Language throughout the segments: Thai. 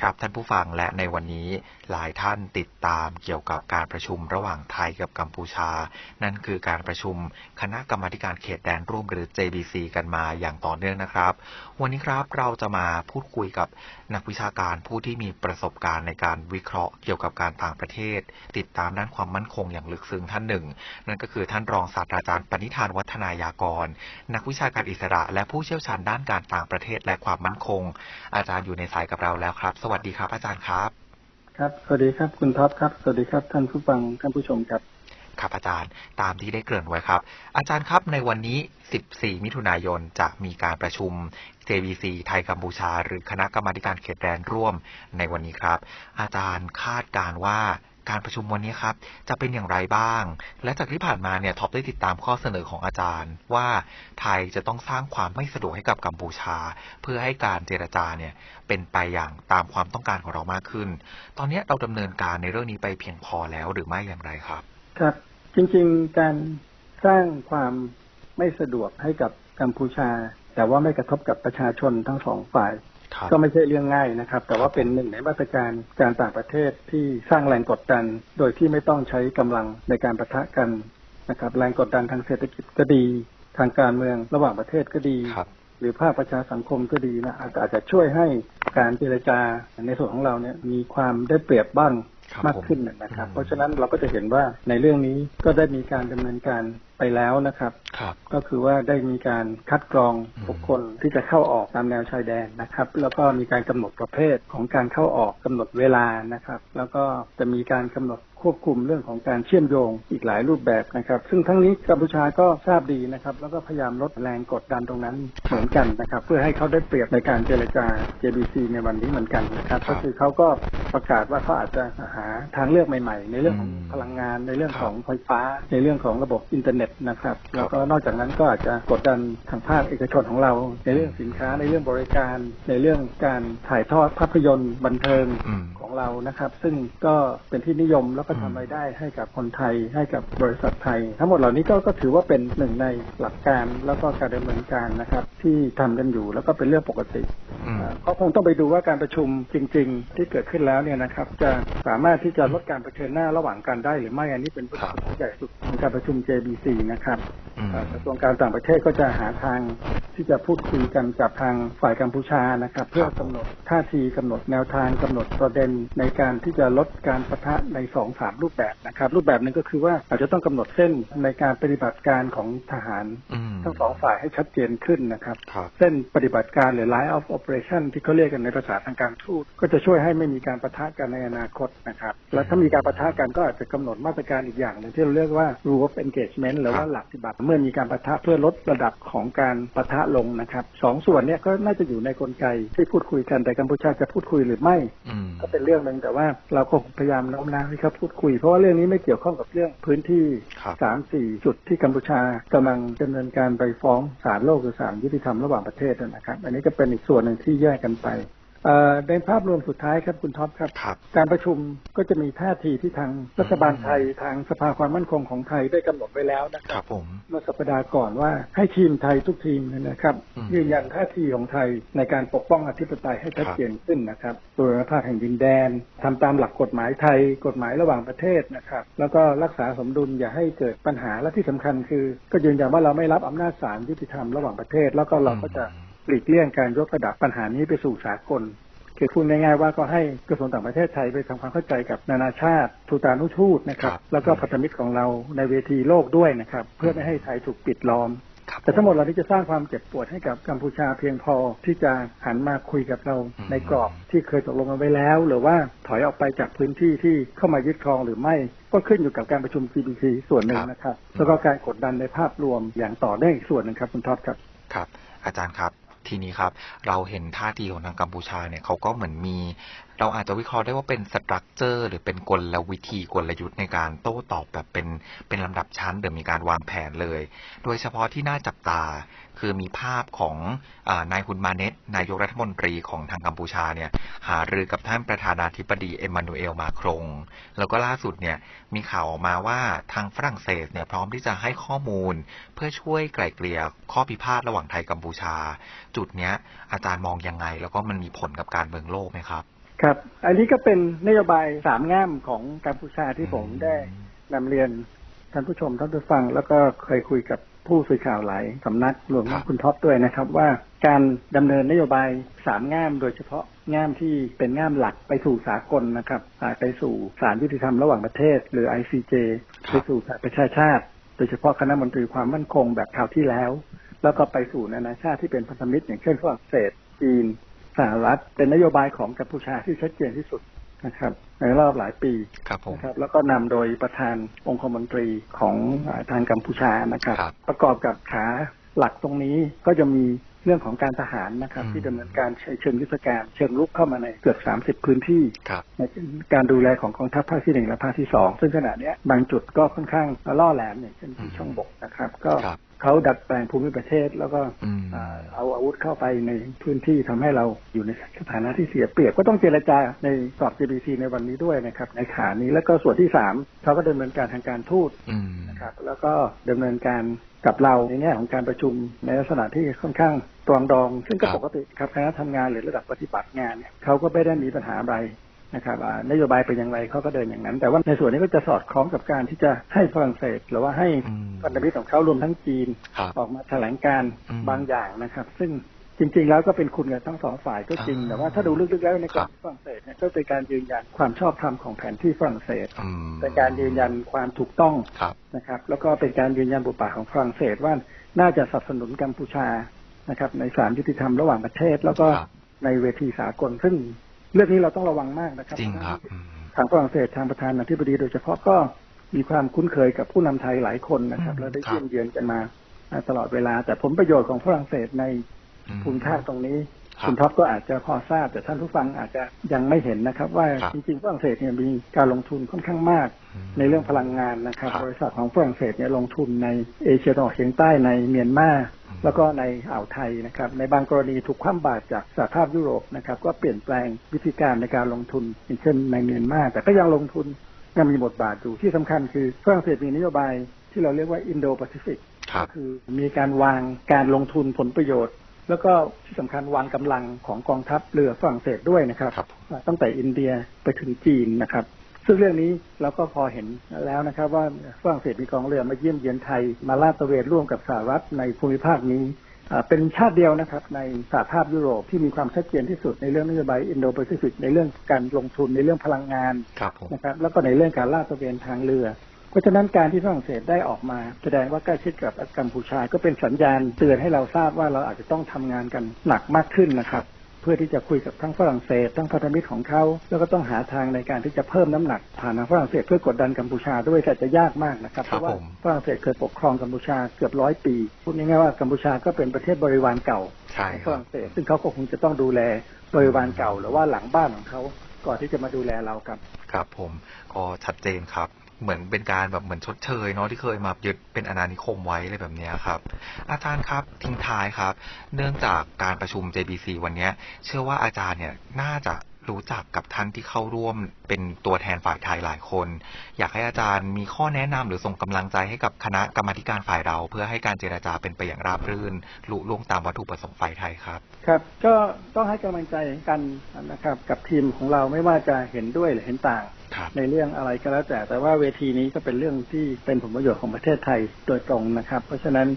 ครับท่านผู้ฟังและในวันนี้หลายท่านติดตามเกี่ยวกับการประชุมระหว่างไทยกับกัมพูชา นั่นคือการประชุมคณะกรรมาการเขตแดนร่วมหรือ JBC กันมาอย่างต่อเนื่องนะครับ วันนี้ครับเราจะมาพูดคุยกับนักวิชาการผู้ที่มีประสบการณ์ในการวิเคราะห์เกี่ยวกับการต่างประเทศ ติดตามด้านความมั่นคงอย่างลึกซึ้งท่านหนึ่ง นั่นก็คือท่านรองศาสตราจารย์ปณิธานวัฒนายากร นักวิชาการอิสระ และผู้เชี่ยวชาญด้านการต่างประเทศและความมั่นคง อาจารย์อยู่ในสายกับเราแล้วครับสวัสดีครับ อาจารย์ครับ ครับ สวัสดีครับ คุณท็อปครับ สวัสดีครับ ท่านผู้ฟังท่านผู้ชมครับ ครับอาจารย์ตามที่ได้เกริ่นไว้ครับ อาจารย์ครับในวันนี้ 14 มิถุนายนจะมีการประชุม JBC ไทยกัมพูชา หรือคณะกรรมาการเขตแดนร่วมในวันนี้ครับ อาจารย์คาดการว่า การประชุมวันนี้ครับ จะเป็นอย่างไรบ้าง และจากที่ผ่านมาเนี่ยท็อปได้ติดตามข้อเสนอของอาจารย์ ว่าไทยจะต้องสร้างความไม่สะดวกให้กับกัมพูชา เพื่อให้การเจรจาเนี่ยเป็นไปอย่างตามความต้องการของเรามากขึ้น ตอนนี้เราดำเนินการในเรื่องนี้ไปเพียงพอแล้วหรือไม่อย่างไรครับ ครับ จริงๆการสร้างความไม่สะดวกให้กับกัมพูชา แต่ว่าไม่กระทบกับประชาชนทั้งสองฝ่าย ก็ไม่ใช่เรื่องง่ายนะครับ แต่ว่าเป็นหนึ่งในมาตรการการต่างประเทศที่สร้างแรงกดดัน โดยที่ไม่ต้องใช้กำลังในการประทะกันนะครับ แรงกดดันทางเศรษฐกิจก็ดี ทางการเมืองระหว่างประเทศก็ดีครับหรือภาคประชาสังคมก็ดีนะอาจอาจจะช่วยให้การเจรจาในส่วนของเราเนี่ยมีความได้เปรียบบ้างครับ มากผมขึ้นนะครับอืมเพราะฉะนั้นเราก็จะเห็นว่าในเรื่องนี้ก็ได้มีการดำเนินการไปแล้วนะครับครับก็คือว่าได้มีการคัดกรองอืมบุคคลที่จะเข้าออกตามแนวชายแดนนะครับ แล้วก็มีการกำหนดประเภทของการเข้าออกกำหนดเวลานะครับ แล้วก็จะมีการกำหนดควบคุมเรื่องของการเชื่อมโยงอีกหลายรูปแบบนะครับ ซึ่งทั้งนี้กัมพูชาก็ทราบดีนะครับ แล้วก็พยายามลดแรงกดดันตรงนั้นเหมือนกันนะครับ เพื่อให้เขาได้เปรียบในการเจรจา JBC ในวันนี้เหมือนกันนะครับครัก็บคือเขาก็ ประกาศว่าเขาอาจจะหาทางเลือกใหม่ ๆ ในเรื่องของอืมพลังงานในเรื่องครับของไฟฟ้า ในเรื่องของระบบอินเทอร์เน็ตนะครับ แล้วก็นอกจากนั้นก็อาจจะกดดันทางภาคเอกชนของเรา ในเรื่องสินค้าในเรื่องบริการ ในเรื่องการถ่ายทอดภาพยนตร์บันเทิงอืมของเรานะครับ ซึ่งก็เป็นที่นิยมแล้วก็อืมทำรายได้ให้กับคนไทยให้กับบริษัทไทย ทั้งหมดเหล่านี้ก็ก็ถือว่าเป็นหนึ่งในหลักการแล้วก็การดำเนินการนะครับ ที่ทำกันอยู่แล้วก็เป็นเรื่องปกติอืม เอ่อก็คงต้องไปดูว่าการประชุมจริง ๆ ที่เกิดขึ้นแล้วเนี่ยนะครับ จะสามารถที่จะลดการเผชิญหน้าระหว่างกันได้หรือไม่อันนี้เป็นปัญครัหาบใหญ่สุดของการประชุม JBC นะครับอืมเอ่อกระทรวงการต่างประเทศก็จะหาทาง ที่จะพูดคุยกันกับทางฝ่ายกัมพูชานะครับ เพื่อกำหนดท่าทีกำหนดแนวทางกำหนดประเด็นในการที่จะลดการปะทะในสองสามรูปแบบนะครับ รูปแบบหนึ่งก็คือว่าอาจจะต้องกำหนดเส้นในการปฏิบัติการของทหารอืมทั้งสองฝ่ายให้ชัดเจนขึ้นนะครับครับ เส้นปฏิบัติการหรือ line of operation ที่เขาเรียกกันในภาษาทางการทูตก็จะช่วยให้ไม่มีการประทะกันในอนาคตนะครับ และถ้ามีการประทะกันก็อาจจะกำหนดมาตรการอีกอย่างหนึ่งที่เราเรียกว่า rule of engagement หรือว่าหลักปฏิบัติ เมื่อมีการประทะเพื่อลดระดับของการประทะลงนะครับสองส่วนเนี้ก็น่าจะอยู่ในกลไกที่พูดคุยกันแต่กัมพูชาจะพูดคุยหรือไม่อืมก็เป็นเรื่องหนึ่งแต่ว่าเราก็พยายามโน้มน้าวให้เขาพูดคุย เพราะว่าเรื่องนี้ไม่เกี่ยวข้องกับเรื่องพื้นที่ครับสามสี่จุดที่กัมพูชากำลังดำเนินการไปฟ้องศาลโลกหรือศาลยุติธรรมระหว่างประเทศนะครับ อันนี้ก็เป็นอีกส่วนหนึ่งที่แยกกันไปเอ่อ ในภาพรวมสุดท้ายครับคุณท็อปครับครับ การประชุมก็จะมีท่าทีที่ทางรัฐบาลไทยทางสภาความมั่นคงของไทยได้กำหนดไว้แล้วนะคครับรับผมเมื่อสัปดาห์ก่อนว่าให้ทีมไทยทุกทีมเนยนะครับอืมยืนยันท่าทีของไทยในการปกป้องอธิปไตยให้ชัดเจนขึ้นนะครับตัวภาคแห่งดินแดนทำตามหลักกฎหมายไทย กฎหมายระหว่างประเทศนะครับ แล้วก็รักษาสมดุลอย่าให้เกิดปัญหาและที่สำคัญคือ ก็ยืนยันว่าเราไม่รับอำนาจศาลยุติธรรมระหว่างประเทศ แล้วก็เราก็จะ หลีกเลี่ยงการยกระดับปัญหานี้ไปสู่สากลคือพูดง่ายๆว่าก็ให้กระทรวงต่างประเทศไทยไปทำความเข้าใจกับนานาชาติทูตานุทูตนะครับครับ แล้วก็พันธมิตรของเราในเวทีโลกด้วยนะครับ เพื่อไม่ให้ไทยถูกปิดล้อมครับแต่ทั้งหมดเหล่านี้จะสร้างความเจ็บปวดให้กับกัมพูชาเพียงพอที่จะหันมาคุยกับเราอืมในกรอบที่เคยตกลงกันไว้แล้ว หรือว่าถอยออกไปจากพื้นที่ที่เข้ามายึดครองหรือไม่ ก็ขึ้นอยู่กับการประชุม GBC ส่วนหนึ่งนะครับ แล้วก็การกดดันในภาพรวมอย่างต่อเนื่องอีกส่วนหนึ่งครับคุณท็อปครับครับ อาจารย์ครับ ทีนี้ครับ เราเห็นท่าทีของทางกัมพูชาเนี่ยเขาก็เหมือนมี เราอาจจะวิเคราะห์ได้ว่าเป็นสตรัคเจอร์หรือเป็นกลวิธีกลยุทธ์ในการโต้ตอบแบบเป็นเป็นลำดับชั้นหรือมีการวางแผนเลย โดยเฉพาะที่น่าจับตาคือมีภาพของอนายฮุนมาเนตนายกรัฐมนตรีของทางกัมพูชาเนี่ยหารือกับท่านประธานาธิบดีเอ็มมานูเอลมาครงแล้วก็ล่าสุดเนี่ยมีข่าวออกมาว่าทางฝรั่งเศสเนี่ยพร้อมที่จะให้ข้อมูล เพื่อช่วยไกล่เกลี่ยข้อพิพาทระหว่างไทยกัมพูชา จุดเนี้ยอาจารย์มองยังไง แล้วก็มันมีผลกับการเมืองโลกไหมครับ ครับ อันนี้ก็เป็นนโยบายสามง่ามของกัมพูชาที่ผมได้นำเรียนท่านผู้ชมท่านผู้ฟัง แล้วก็เคยคุยกับผู้สื่อข่าวหลายสำนักรวมทั้งคุณท็อปด้วยนะครับ ว่าการดำเนินนโยบายสามง่ามโดยเฉพาะง่ามที่เป็นง่ามหลักไปสู่สากลนะครับไปสู่ศาลยุติธรรมระหว่างประเทศ หรือ ICJ ไปสู่สหประชาชาติ โดยเฉพาะคณะมนตรีความมั่นคงแบบคราวที่แล้ว แล้วก็ไปสู่นานาชาติที่เป็นพันธมิตรอย่างเช่นฝรั่งเศสจีน สหรัฐเป็นนโยบายของกัมพูชาที่ชัดเจนที่สุดนะครับในรอบหลายปีครับผมนะครับแล้วก็นำโดยประธานองคมนตรีของทางกัมพูชานะครับครับประกอบกับขาหลักตรงนี้ก็จะมีเรื่องของการทหารนะครับอืมที่ดำเนินการใช้เชิงยุทธการเชิงรุกเข้ามาในเกือบ 30 พื้นที่ครับในการดูแลของกองทัพภาคที่หนึ่งและภาคที่สองซึ่งขณะเนี้ยบางจุดก็ค่อนข้างล่อแหลมอย่างเช่นที่อืมช่องบกนะครับ ก็ครับ เขาดัดแปลงภูมิประเทศ แล้วก็อืมอ่าเอาอาวุธเข้าไปในพื้นที่ทำให้เราอยู่ในสถานะที่เสียเปรียบก็ต้องเจรจาในสอบ GBC ในวันนี้ด้วยนะครับ ในขานี้แล้วก็ส่วนที่สามเขาก็ดำเนินการทางการทูตอืมนะครับ แล้วก็ดำเนินการกับเราในแง่ของการประชุมในลักษณะที่ค่อนข้างตรองดอง ซึ่งก็ครับปกติครับคณะทำงานหรือระดับปฏิบัติงานเนี่ยเขาก็ไม่ได้มีปัญหาอะไร นะครับอ่านโยบายเป็นอย่างไรเขาก็เดินอย่างนั้น แต่ว่าในส่วนนี้ก็จะสอดคล้องกับการที่จะให้ฝรั่งเศส หรือว่าให้อืมพันธมิตรของเขารวมทั้งจีนครับออกมาแถลงการอืมบางอย่างนะครับ ซึ่งจริง ๆ แล้วก็เป็นคุณกับทั้งสองฝ่ายก็จริงอ่าแต่ว่าถ้าดูลึกๆแล้วในกครัรบณีฝรั่งเศสเนี่ยก็เป็นการยืนยันความชอบธรรมของแผนที่ฝรั่งเศสอืมเป็นการยืนยันความถูกต้องครับนะครับ แล้วก็เป็นการยืนยันบทบาทของฝรั่งเศสว่าน่าจะสนับสนุนกัมพูชานะครับ ในศาลยุติธรรมระหว่างประเทศแล้วก็ครับในเวทีสากลซึ่ง เรื่องนี้เราต้องระวังมากนะครับจริงครับอืมทางฝรั่งเศสทางประธานาธิบดีโดยเฉพาะก็มีความคุ้นเคยกับผู้นำไทยหลายคนนะครับอืมแล้วได้ครับเยี่ยมเยือนกันมาตลอดเวลา แต่ผลประโยชน์ของฝรั่งเศสในอืมภูมิภาคตรงนี้ ครับคุณท็อปก็อาจจะพอทราบ แต่ท่านผู้ฟังอาจจะยังไม่เห็นนะครับ ว่าครับจริงๆฝรั่งเศสเนี่ยมีการลงทุนค่อนข้างมากอืมในเรื่องพลังงานนะครับครับบริษัทของฝรั่งเศสเนี่ยลงทุนในเอเชียตะวันออกเฉียงใต้ในเมียนมาอืมแล้วก็ในอ่าวไทยนะครับในบางกรณีถูกคว่ำบาตรจากสหภาพยุโรปนะครับก็เปลี่ยนแปลงวิธีการในการลงทุนอย่างเช่นในเมียนมาแต่ก็ยังลงทุนยังมีบทบาทอยู่ที่สำคัญคือฝรั่งเศสมีนโยบายที่เราเรียกว่าอินโดแปซิฟิกครับคือมีการวางการลงทุนผลประโยชน์ แล้วก็ที่สำคัญวางกำลังของกองทัพเรือฝรั่งเศสด้วยนะครับครับตั้งแต่อินเดียไปถึงจีนนะครับ ซึ่งเรื่องนี้เราก็พอเห็นแล้วนะครับ ว่าฝรั่งเศสมีกองเรือมาเยี่ยมเยียนไทย มาลาดตระเวนร่วมกับสหรัฐในภูมิภาคนี้อ่าเป็นชาติเดียวนะครับ ในสหภาพยุโรปที่มีความชัดเจนที่สุดในเรื่องนโยบายอินโดแปซิฟิกในเรื่องการลงทุนในเรื่องพลังงานครับผมนะครับแล้วก็ในเรื่องการลาดตระเวนทางเรือ เพราะฉะนั้นการที่ฝรั่งเศสได้ออกมา แสดงว่าใกล้ชิดกับกัมพูชา ก็เป็นสัญญาณเตือนให้เราทราบว่าเราอาจจะต้องทำงานกันหนักมากขึ้นนะครับ เพื่อที่จะคุยกับทั้งฝรั่งเศส ทั้งพันธมิตรของเขา แล้วก็ต้องหาทางในการที่จะเพิ่มน้ำหนักผ่านทางฝรั่งเศสเพื่อกดดันกัมพูชาด้วยแต่จะยากมากนะครับคเพรับราะว่าผมฝรั่งเศสเคยปกครองกัมพูชาเกือบร้อยปีพูดง่ายๆว่ากัมพูชาก็เป็นประเทศบริวารเก่าใช่ของคฝรับรั่งเศส ซึ่งเขาก็คงจะต้องดูแลบริวารเก่า หรือว่าหลังบ้านของเขาก่อนที่จะมาดูแลเราครับ ครับผมก็ชัดเจนครับ เหมือนเป็นการแบบเหมือนชดเชยเนาะที่เคยมายึดเป็นอาณานิคมไว้อะไรแบบนี้ครับ อาจารย์ครับทิ้งท้ายครับ เนื่องจากการประชุม JBC วันนี้เชื่อว่าอาจารย์เนี่ยน่าจะ รู้จักกับท่านที่เข้าร่วมเป็นตัวแทนฝ่ายไทยหลายคน อยากให้อาจารย์มีข้อแนะนำหรือส่งกำลังใจให้กับคณะกรรมาธิการฝ่ายเรา เพื่อให้การเจรจาเป็นไปอย่างราบรื่นลุล่วงตามวัตถุประสงค์ฝ่ายไทยครับครับก็ต้องให้กำลังใจกันนะครับ กับทีมของเราไม่ว่าจะเห็นด้วยหรือเห็นต่างครับในเรื่องอะไรก็แล้วแต่แต่ว่าเวทีนี้ก็เป็นเรื่องที่เป็นผลประโยชน์ของประเทศไทยโดยตรงนะครับ เพราะฉะนั้น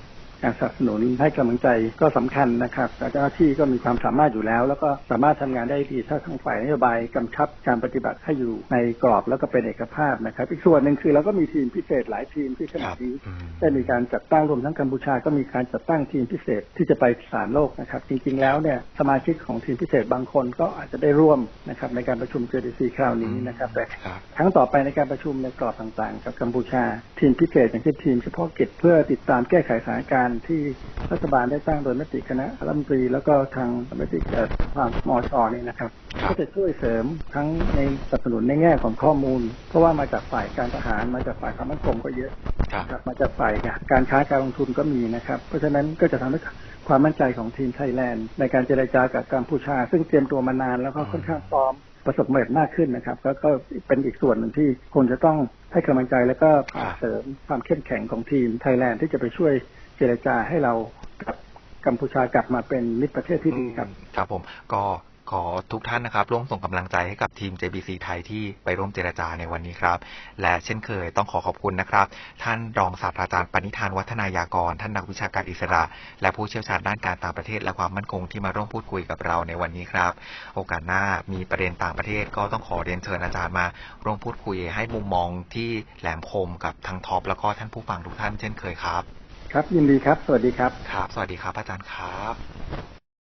การสนับสนุนให้กำลังใจก็สำคัญนะครับแต่เจ้าหน้าที่ก็มีความสามารถอยู่แล้ว แล้วก็สามารถทำงานได้ดีถ้าทั้งฝ่ายนโยบายกำชับการปฏิบัติให้อยู่ในกรอบแล้วก็เป็นเอกภาพนะครับ อีกส่วนหนึ่งคือเราก็มีทีมพิเศษหลายทีมที่ขณะนี้อืมได้มีการจัดตั้งรวมทั้งกัมพูชาก็มีการจัดตั้งทีมพิเศษที่จะไปศาลโลกนะครับ จริงๆแล้วเนี่ยสมาชิกของทีมพิเศษบางคนก็อาจจะได้ร่วมนะครับในการประชุม JDC คราวนี้นะครับแต่ครับครั้งต่อไปในการประชุมในกรอบต่างๆ กับกัมพูชา ทีมพิเศษอย่างเช่นทีมเฉพาะกิจเพื่อติดตามแก้ไขสถานการณ์ที่รัฐบาลได้ตั้งโดยมติคณะรัฐมนตรีแล้วก็ทางมติเอ่อทางมชนี่นะครับครับ ก็จะช่วยเสริมทั้งในสนับสนุนในแง่ของข้อมูล เพราะว่ามาจากฝ่ายการทหารมาจากฝ่ายความมั่นคงก็เยอะครับครับมาจากฝ่ายการค้าการลงทุนก็มีนะครับ เพราะฉะนั้นก็จะทำให้ความมั่นใจของทีมไทยแลนด์ในการเจรจากับกัมพูชา ซึ่งเตรียมตัวมานานแล้วก็ค่อนข้างพร้อม ประสบความสำเร็จมากขึ้นนะครับแล้วก็เป็นอีกส่วนหนึ่งที่คงจะต้องให้กำลังใจแล้วก็ครับเสริมความเข้มแข็งของทีมไทยแลนด์ที่จะไปช่วยเจรจาให้เรากับกัมพูชากลับมาเป็นมิตรประเทศที่ดีครับ ครับผมก็ ขอทุกท่านนะครับร่วมส่งกำลังใจให้กับทีม JBC ไทยที่ไปร่วมเจรจาในวันนี้ครับ และเช่นเคยต้องขอขอบคุณนะครับ ท่านรองศาสตราจารย์ปณิธานวัฒนายากร ท่านนักวิชาการอิสระ และผู้เชี่ยวชาญด้านการต่างประเทศและความมั่นคงที่มาร่วมพูดคุยกับเราในวันนี้ครับ โอกาสหน้ามีประเด็นต่างประเทศ ก็ต้องขอเรียนเชิญอาจารย์มาร่วมพูดคุยให้มุมมองที่แหลมคมกับทั้งท็อปแล้วก็ท่านผู้ฟังทุกท่านเช่นเคยครับ ครับยินดีครับ สวัสดีครับครับ สวัสดีครับอาจารย์ครับ